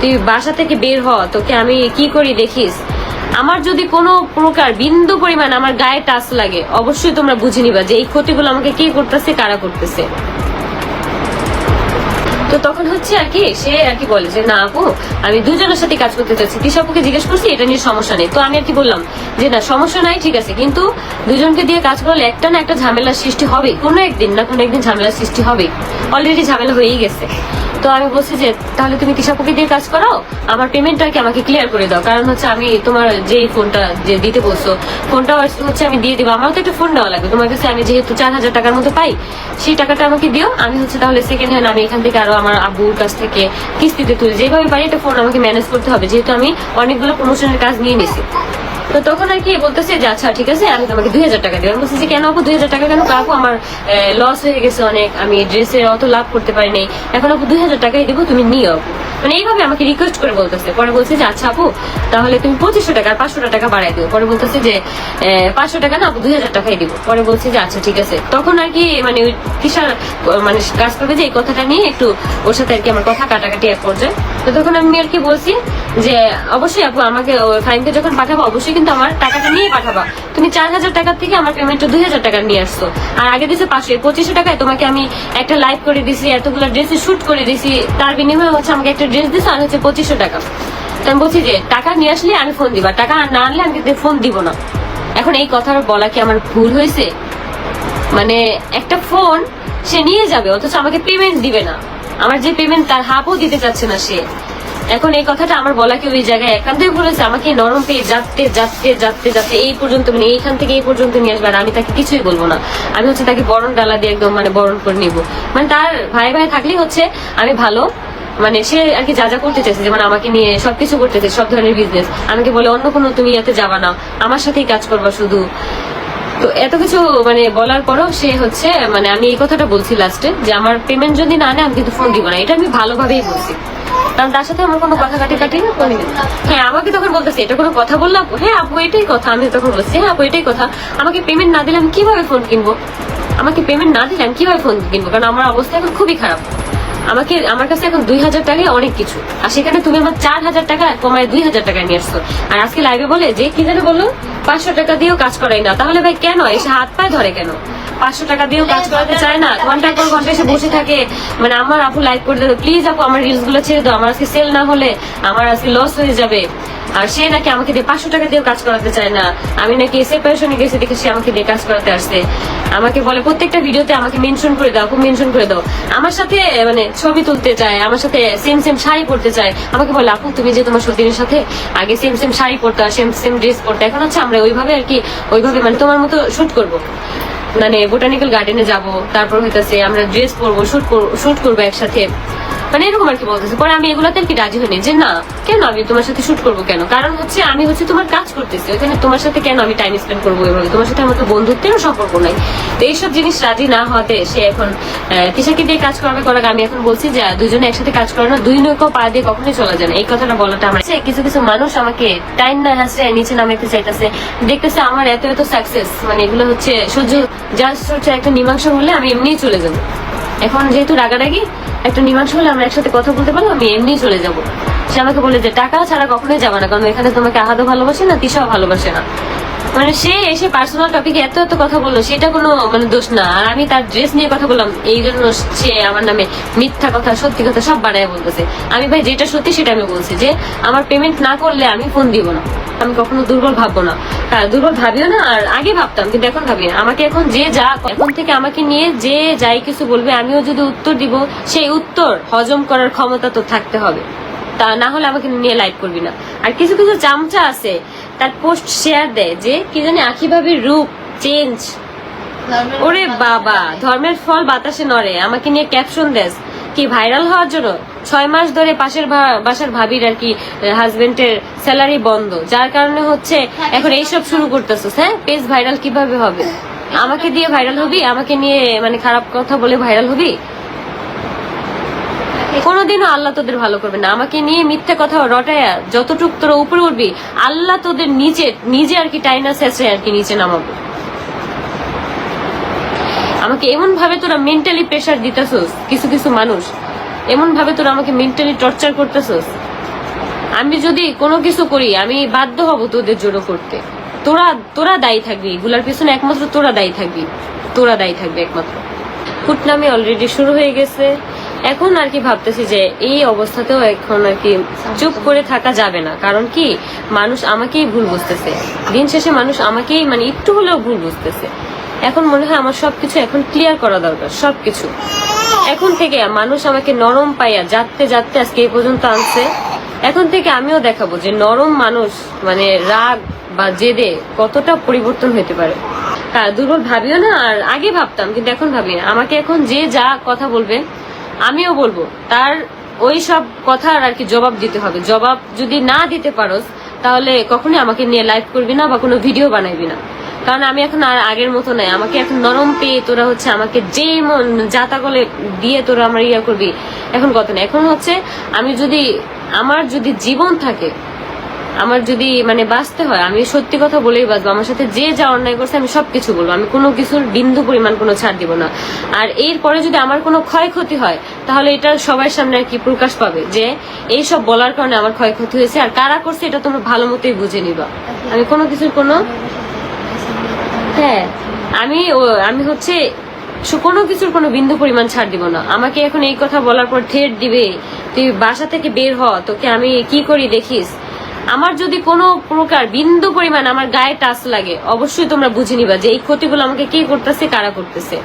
তুই বাসা থেকে বের হ, তোকে আমি কি করি দেখিস? আমার যদি কোনো প্রকার বিন্দু পরিমাণ আমার গায়ে টাচ লাগে, অবশ্যই তোমরা বুঝে নিবা যে এই ক্ষতিগুলো আমাকে কে করতেছে, কারা করতেছে। তো তখন হচ্ছে আর কি, সে আর কি বলে যে, না আপু, আমি দুজনের সাথে কাজ করতে চাচ্ছি। তিশাপুকে জিজ্ঞেস করছি, এটা নিয়ে সমস্যা নেই। তো আমি আর কি বললাম যে, না, সমস্যা নাই, ঠিক আছে, কিন্তু দুজনকে দিয়ে কাজ করলে একটা না একটা ঝামেলার সৃষ্টি হবে। কোনো একদিন না কোনো একদিন ঝামেলার সৃষ্টি হবে। অলরেডি ঝামেলা হয়েই গেছে। তো আমি বলছি যে, তাহলে তুমি তিশাপুকে দিয়ে কাজ করাও আমার পেমেন্টটা কি আমাকে ক্লিয়ার করে দাও। কারণ হচ্ছে আমি তোমার যেই ফোনটা যে দিতে বলছো, ফোনটা হচ্ছে আমি দিয়ে দিবো। আমারও তো একটা ফোন নেওয়া লাগবে। তোমার কাছে আমি যেহেতু চার হাজার টাকার মতো পাই, সেই টাকাটা আমাকে দিও। আমি হচ্ছে তাহলে সেকেন্ড হ্যান্ড আমি এখান থেকে আরও আমার আব্বুর কাছ থেকে কিস্তিতে তুলি যেভাবে পারি একটা ফোন আমাকে ম্যানেজ করতে হবে। যেহেতু আমি অনেকগুলো প্রমোশনের কাজ নিয়ে নিছি। তো তখন আর কি বলতেছে যে আচ্ছা ঠিক আছে, আমি তোমাকে দুই হাজার টাকা দিই আমি বলছি যে কেন আপু, দুই হাজার টাকা কেন? আপু আমার লস হয়ে গেছে অনেক। আমি ড্রেসের অত লাভ করতে পারি নাই এখন আপু, দুই হাজার টাকাই দিব, তুমি নিও মানে এইভাবে আমাকে রিকোয়েস্ট করে বলতেছে। পরে বলছে যে আচ্ছা আপু, তাহলে তুমি পঁচিশশো টাকা আর পাঁচশো টাকা বাড়াই দিও। পরে বলতেছে যে পাঁচশো টাকা না, আপু, দুই হাজার টাকাই দিব। পরে বলছে যে আচ্ছা ঠিক আছে। তখন আর কি মানে ওই কিসার মানে কাজ করবে যে, এই কথাটা নিয়ে একটু ওর সাথে আর কি আমার কথা কাটাকাটি এক পর্যায়ে। তো তখন আমি আর কি বলছি যে, অবশ্যই আপু, আমাকে ফাইনকে যখন পাঠাবো, অবশ্যই কিন্তু আমার টাকাটা নিয়ে পাঠাবা। তুমি চার হাজার টাকার থেকে আমার পেমেন্টটা দুই হাজার টাকা নিয়ে আসছো। আর আগে দিছে পাঁচশো পঁচিশশো টাকায় তোমাকে আমি একটা লাইভ করে দিছি, এতগুলো ড্রেসে শুট করে দিছি। তার বিনিময়ে হচ্ছে আমাকে একটা ড্রেস দিছো, আর হচ্ছে পঁচিশশো টাকা। আমি বলছি যে, টাকা নিয়ে আসলে আমি ফোন দিবা। টাকা না আনলে আমি কিন্তু ফোন দিব না। এখন এই কথা বলা কি আমার ভুল হয়েছে? মানে একটা ফোন সে নিয়ে যাবে, অথচ আমাকে পেমেন্ট দিবে না। আমার যে পেমেন্ট তার হাফও দিতে চাচ্ছে না সে। এখন এই কথাটা আমার বলা কি ওই জায়গায় একান্তই বলেছে আমাকে নরম পেয়ে যাতে যাতে যাতে যাতে এই পর্যন্ত মানে এইখান থেকে এই পর্যন্ত নিয়ে আসবে আর আমি তাকে কিছুই বলব না। আমি হচ্ছে তাকে বরণ ডালা দিয়ে একদম মানে বরণ করে নিব। মানে তার ভাই ভাই থাকলেই হচ্ছে আমি ভালো। মানে সে আর কি যা যা করতে চাইছে, যেমন আমাকে নিয়ে সবকিছু করতে চাইছে, সব ধরনের বিজনেস আমাকে বলে, অন্য কোনো তুমি ইয়াতে যাবা না। আমার সাথেই কাজ করবা শুধু। তো এত কিছু মানে বলার পরও সে হচ্ছে মানে আমি এই কথাটা বলছি লাস্টে যে আমার পেমেন্ট যদি না নেয়, আমি কিন্তু ফোন দিব না। এটা আমি ভালোভাবেই বলছি। কারণ তার সাথে আমার কোনো কথা কাটি কাটি না হ্যাঁ আমাকে তখন বলতেছে, এটা কোনো কথা বললাম? হ্যাঁ আপু, এটাই কথা। আমি তখন বলছি হ্যাঁ আপু, এটাই কথা। আমাকে পেমেন্ট না দিলে আমি কীভাবে ফোন কিনবো? আমাকে পেমেন্ট না দিলে আমি কীভাবে ফোন কিনবো? কারণ আমার অবস্থা এখন খুবই খারাপ। আমাকে, আমার কাছে এখন দুই হাজার টাকায় অনেক কিছু। আর সেখানে তুমি আমার চার হাজার টাকা কমায় দুই হাজার টাকা নিয়ে আসছো। আর আজকে লাইভে বলে যে, কি জানে বলল? পাঁচশো টাকা দিয়েও কাজ করাই না। তাহলে ভাই কেন? এসে হাত পায়ে ধরে কেন? পাঁচশো টাকা দিয়েও কাজ করাতে চায় না। ঘণ্টার পর ঘণ্টা এসে বসে থাকে। মানে আমার আপু লাইভ করে দেবে। প্লিজ আপু, আমার রিলসগুলো ছেড়ে দাও। আমার আজকে সেল না হলে আমার আজকে লস হয়ে যাবে। আর সে নাকি আমাকে দিয়ে পাঁচশো টাকা দিয়ে কাজ করাতে চায় না। আমি নাকি সেপারেশনে গেছে দেখে সে আমাকে দিয়ে কাজ করাতে আসছে। আমাকে বলে, প্রত্যেকটা ভিডিওতে আমাকে মেনশন করে দাও, খুব মেনশন করে দাও। আমার সাথে মানে ছবি তুলতে চায়, আমার সাথে সেম সেম শাড়ি পরতে চায়। আমাকে বলে, আপু, তুমি যে তোমার সতীনের সাথে আগে সেম সেম শাড়ি পরতে সেম সেম ড্রেস পরতে, এখন হচ্ছে আমরা ওইভাবে আর কি, ওইভাবে মানে তোমার মতো শুট করব। মানে বোটানিক্যাল গার্ডেনে যাব, তারপর হইতেছে আমরা ড্রেস পরবো শুট শুট করব একসাথে। মানে এরকম আর কি বলতেছে। পরে আমি এগুলাতে আর কি রাজি হইনি যে, না, কেন আমি তোমার সাথে শুট করব কেন? কারণ হচ্ছে আমি হচ্ছে তোমার কাজ করতেছি। ওইখানে তোমার সাথে কেন আমি টাইম স্পেন্ড করব এভাবে? তোমার সাথে আমার তো বন্ধুত্বেরও সম্পর্ক নাই। তো এইসব জিনিস রাজি না হতে সে এখন তিশাকে দিয়ে কাজ করাবে করাক আমি এখন বলছি যে দুজনে একসাথে কাজ করে না। দুই নৌকো পা দিয়ে কখনোই চলা যায় না। এই কথাটা বলাটা আমার কিছু কিছু মানুষ আমাকে টাইম না হাসে, নিচে নামাইতে চাইতেছে। দেখতেছে আমার এত এত সাকসেস মানে এগুলো হচ্ছে সহ্য জাস্ট হচ্ছে একটা মীমাংস হলে আমি এমনিই চলে যাব। এখন যেহেতু রাগারাগি, একটা নিমাংস হলে আমরা একসাথে কথা বলতে পারব, আমি এমনি চলে যাব। সে আমাকে বলে যে, টাকা ছাড়া কখনোই যাবে না, কারণ এখানে তোমাকে আহাদও ভালোবাসে না তিসাও ভালোবাসে না। মানে সে এসে পার্সোনাল টপিকে এত এত কথা বলল, সেটা কোনো মানে দোষ না। আর আমি তার ড্রেস নিয়ে কথা বললাম, এই জন্য সে আমার নামে মিথ্যা কথা, সত্যি কথা সব বাড়ায় বলতেছে। আমি ভাই যেটা সত্যি সেটা আমি বলছি যে, আমার পেমেন্ট না করলে আমি ফোন দিব না। আমি কখনো দুর্বল ভাববো না। হ্যাঁ দুর্বল ভাবিও না, আর আগে ভাবতাম, কিন্তু এখন ভাবি আমাকে এখন যে যা এখন থেকে আমাকে নিয়ে যে যাই কিছু বলবে, আমিও যদি উত্তর দিব, সেই উত্তর হজম করার ক্ষমতা তো থাকতে হবে। তা না হলে আমাকে নিয়ে লাইভ করবি না। আর কিছু কিছু চামচা আছে তার পোস্ট শেয়ার দেয় যে কি জানি আখি ভাবির রূপ চেঞ্জ ওরে বাবা ধর্মের ফল বাতাসে নড়ে আমাকে নিয়ে ক্যাপশন দেস। কি ভাইরাল হওয়ার জন্য? ছয় মাস ধরে পাশের বাসার ভাবির আর কি হাজবেন্ডের স্যালারি বন্ধ যার কারণে হচ্ছে এখন এইসব শুরু করতেছিস হ্যাঁ? পেজ ভাইরাল কীভাবে হবে? আমাকে দিয়ে ভাইরাল হবি? আমাকে নিয়ে মানে খারাপ কথা বলে ভাইরাল হবি? কোনোদিনও আল্লাহ তোদের ভালো করবে না। আমাকে নিয়ে মিথ্যে কথা রটায়া যতটুক তোরা উপরে উঠবি, আল্লাহ তোদের নিচে, নিজে আর কি টাইনা শেষে আর কি নিচে নামাবো। আমাকে এমন ভাবে তোরা মেন্টালি প্রেশার দিতেছস, কিছু কিছু মানুষ এমন ভাবে তোরা আমাকে মেন্টালি টর্চার করতেছস। আমি যদি কোনো কিছু করি, আমি বাধ্য হব তোদের জোরো করতে। তোরা তোরা দায়ী থাকবি। এগুলার পিছনে একমাত্র তোরা দায়ী থাকবি। তোরা দায়ী থাকবি একমাত্র। ফুটনামি অলরেডি শুরু হয়ে গেছে। এখন আর কি ভাবতেছি যে এই অবস্থাতেও এখন আর কি চুপ করে থাকা যাবে না। কারণ কি? মানুষ আমাকেই ভুল বুঝতেছে। দিন শেষে মানুষ আমাকেই মানে একটু হলেও ভুল বুঝতেছে। এখন মনে হয় আমার সবকিছু এখন ক্লিয়ার করা দরকার, সবকিছু। এখন থেকে মানুষ আমাকে নরম পাইয়া যাতে যাতে আজকে এই পর্যন্ত আনছে। এখন থেকে আমিও দেখাবো যে নরম মানুষ মানে রাগ বা জেদে কতটা পরিবর্তন হতে পারে। হ্যাঁ দুর্বল ভাবিও না, আর আগে ভাবতাম, কিন্তু এখন ভাবি না। আমাকে এখন যে যা কথা বলবে আমিও বলব, তার ওই সব কথার আর কি জবাব দিতে হবে। জবাব যদি না দিতে পারোস, তাহলে কখনোই আমাকে নিয়ে লাইভ করবি না বা কোনো ভিডিও বানাইবি না। কারণ আমি এখন আর আগের মতো নাই আমাকে এখন নরম পেয়ে তোরা হচ্ছে আমাকে যে মন যাতা গলে দিয়ে তোরা আমার ইয়া করবি, এখন কথা না এখন হচ্ছে আমি যদি, আমার যদি জীবন থাকে আমার যদি মানে বাঁচতে হয়, আমি সত্যি কথা বলেই বাঁচবো। আমার সাথে যে যা অন্যায় করছে, আমি সবকিছু বলব। আমি কোনো কিছুর বিন্দু পরিমাণ কোনো ছাড় দিব না। আর এরপরে যদি আমার কোনো ক্ষয়ক্ষতি হয়, তাহলে এটা সবার সামনে আর কি প্রকাশ পাবে যে এই সব বলার কারণে আমার ক্ষয়ক্ষতি হয়েছে। আর কারা করছে, এটা তোমরা ভালো মতোই বুঝে নিবা। আমি কোনো কিছুর কোনো হ্যাঁ আমি আমি হচ্ছে কোনো কিছুর কোনো বিন্দু পরিমাণ ছাড় দিব না। আমাকে এখন এই কথা বলার পর ঠেট দিবে। তুই বাসা থেকে বের হ, তোকে আমি কি করি দেখিস? আমার যদি কোনো প্রকার বিন্দু পরিমাণ আমার গায়ে টাচ লাগে, অবশ্যই তোমরা বুঝে নিবা যে এই ক্ষতিগুলো আমাকে কে করতেছে, কারা করতেছে।